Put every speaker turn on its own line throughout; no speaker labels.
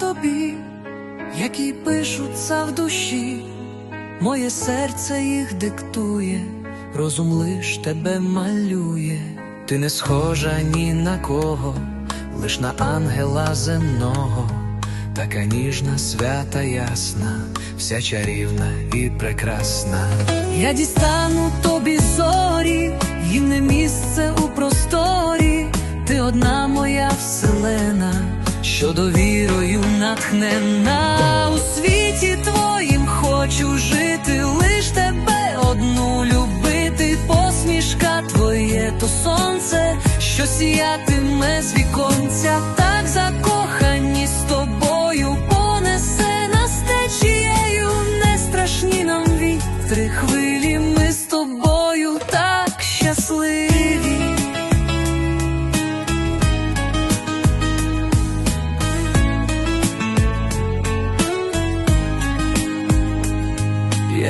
тобі, які пишуться в душі, моє серце їх диктує, розум лиш тебе малює, ти не схожа ні на кого, лиш на ангела земного, така ніжна, свята, ясна, вся чарівна і прекрасна. Я дістану тобі зорі, їм не місце у просторі, ти одна моя вселена, що довірою натхнена. У світі твоїм хочу жити, лиш тебе одну любити, посмішка твоє, то сонце, що сіятиме з віконця, так закохані з тобою понесе нас течією, не страшні нам вітри, хвилі,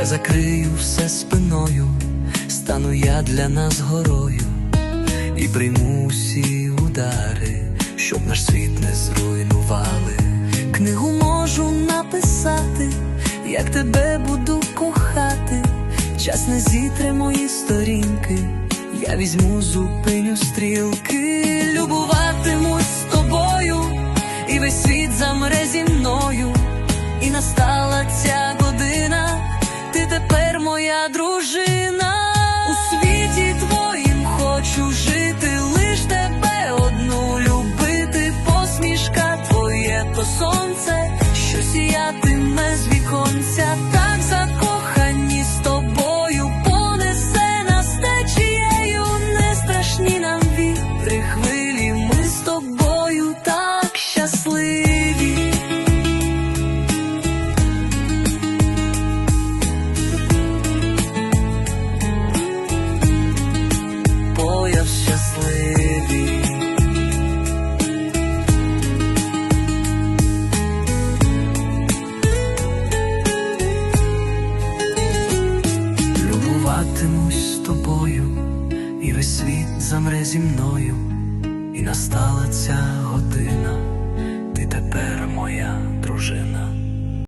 Я закрию все спиною, стану я для нас горою і прийму всі удари, щоб наш світ не зруйнували. Книгу можу написати, як тебе буду кохати. Час не зітре мої сторінки, я візьму, зупиню стрілки, любуватимусь з тобою, і весь світ замре зі мною. І настала ця моя дружина. У світі твоїм хочу жити, лиш тебе одну любити, посмішка твоє, то сонце, що сіятиме з віконця, так закохані з тобою, понесе нас течією, не страшні нам вітри, хвилі, ми з тобою так замре зі мною, і настала ця.